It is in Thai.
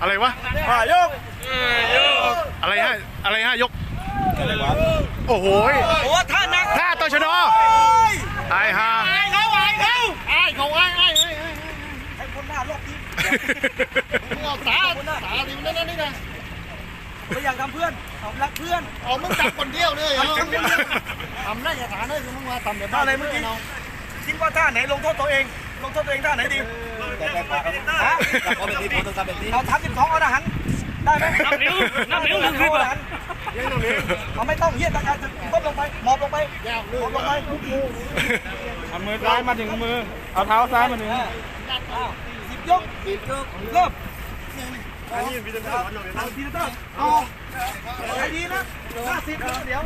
อะไรวะผ่ายกอะไรฮะอะไรฮะยกโอ้โหยโอ้ท่านักท่าตชดไอ้ฮาไอ้เขาไอ้เขาไอ้เขาไอ้ไอ้ไอ้ให้คนหน้าลบทีมึงเอาตาตาดิมันนั่นนี่นะไม่อยากทำเพื่อนผมรักเพื่อนเอามึงจับคนเดียวเลยทำได้อย่าถามเลยมึงมาทำเดี๋ยวท่าไหนเมื่อกี้คิดว่าท่าไหนลงโทษตัวเอง ลงโทษตัวเองท่าไหนดี ฮะเราทำสิบสองเอานะหันได้ไหมนับนิ้วนับนิ้วหนับนิ้วหันเอาไม่ต้องเฮียตะการก้มลงไปหมอบลงไปหมอบลงไปเอามือซ้ายมาถึงมือเอาเท้าซ้ายมาถึงสิบยกสิบยกเริ่มอันนี้พีเตอร์เอาพีเตอร์เอาไอ้ดีนะห้าสิบเดี๋ยว